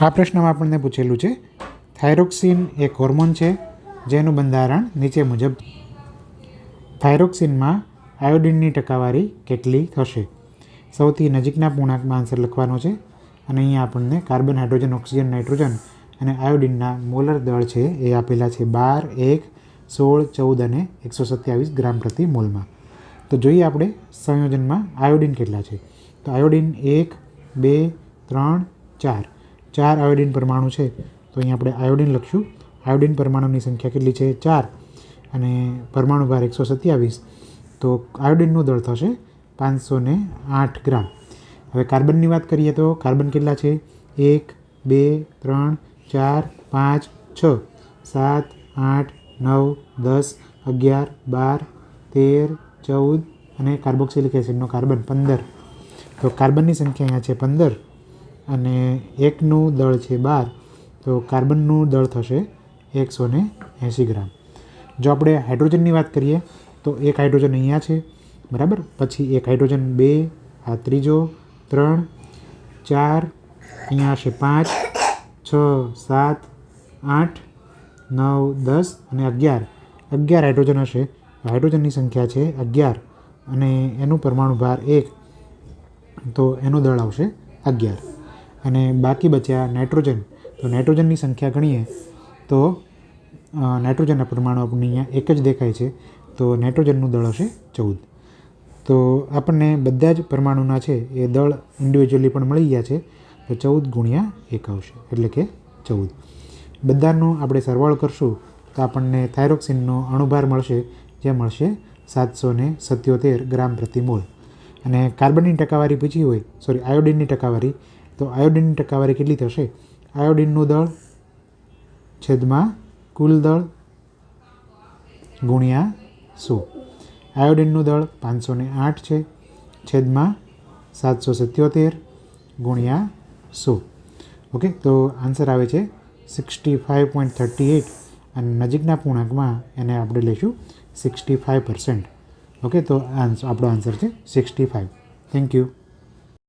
આ પ્રશ્નમાં આપણને પૂછેલું છે, થાઇરોક્સિન એક હોર્મોન છે, જેનું બંધારણ નીચે મુજબ થાઇરોક્સિનમાં આયોડિનની ટકાવારી કેટલી થશે? સૌથી નજીકના પૂર્ણાંકમાં આન્સર લખવાનો છે, અને અહીંયા આપણને કાર્બન, હાઇડ્રોજન, ઓક્સિજન, નાઇટ્રોજન અને આયોડિનના મોલર દળ છે એ આપેલા છે બાર, એક, સોળ, ચૌદ અને એકસો સત્યાવીસ ગ્રામ પ્રતિ મોલમાં. તો જોઈએ આપણે સંયોજનમાં આયોડિન કેટલા છે? તો આયોડિન એક, બે, ત્રણ, ચાર. ચાર આયોડિન પરમાણુ છે. તો અહીં આપણે આયોડિન લખશું. આયોડિન પરમાણુની સંખ્યા કેટલી છે? ચાર. અને પરમાણુ ભાર એકસો સત્યાવીસ. તો આયોડિનનું દળ થશે પાંચસો ને આઠ ગ્રામ. હવે કાર્બનની વાત કરીએ તો કાર્બન કેટલા છે? એક, બે, ત્રણ, ચાર, પાંચ, છ. સાત, આઠ, નવ, દસ, અગિયાર, બાર, તેર, ચૌદ અને કાર્બોક્સિલિક એસિડનો કાર્બન, પંદર. તો કાર્બનની સંખ્યા અહીંયા છે પંદર. અને એકનું દળ છે બાર, તો કાર્બનનું દળ થશે એકસો ને એંસી ગ્રામ. જો આપણે હાઇડ્રોજનની વાત કરીએ, તો એક હાઇડ્રોજન અહીંયા છે, બરાબર? પછી એક હાઇડ્રોજન બે, આ ત્રીજો ત્રણ, ચાર, અહીંયા હશે પાંચ, છ, સાત, આઠ, નવ, દસ અને અગિયાર. અગિયાર હાઇડ્રોજન હશે હાઇડ્રોજનની સંખ્યા છે અગિયાર અને એનું પરમાણુ ભાર એક. તો એનું દળ આવશે અગિયાર. અને બાકી બચ્યા નાઇટ્રોજન. તો નાઇટ્રોજનની સંખ્યા ગણીએ તો નાઇટ્રોજનના પરમાણુ આપણને અહીંયા એક જ દેખાય છે. તો નાઇટ્રોજનનું દળ હશે ચૌદ. તો આપણને બધા જ પરમાણુના છે એ દળ ઇન્ડિવિજ્યુઅલી પણ મળી ગયા છે. તો ચૌદ ગુણ્યા એક આવશે, એટલે કે ચૌદ. બધાનો આપણે સરવાળો કરશું તો આપણને થાઇરોક્સિનનો અણુભાર મળશે, જે મળશે સાતસો ને સત્યોતેર ગ્રામ પ્રતિ મોલ. અને કાર્બનની ટકાવારી પૂછી હોય સોરી આયોડિનની ટકાવારી તો આયોડિનની ટકાવારી કેટલી થશે? આયોડિનનું દળ છેદમાં કુલ દળ ગુણ્યા સો. આયોડિનનું દળ પાંચસો ને આઠ છે, છેદમાં સાતસો સત્યોતેર ગુણ્યા સો. ઓકે, તો આન્સર આવે છે sixty five point thirty eight અને નજીકના પૂર્ણાંકમાં એને આપણે લઈશું સિક્સટી ફાઇવ પર્સન્ટ. ઓકે, તો આન્સર આપણો આન્સર છે સિક્સટી ફાઇવ થેન્ક યુ.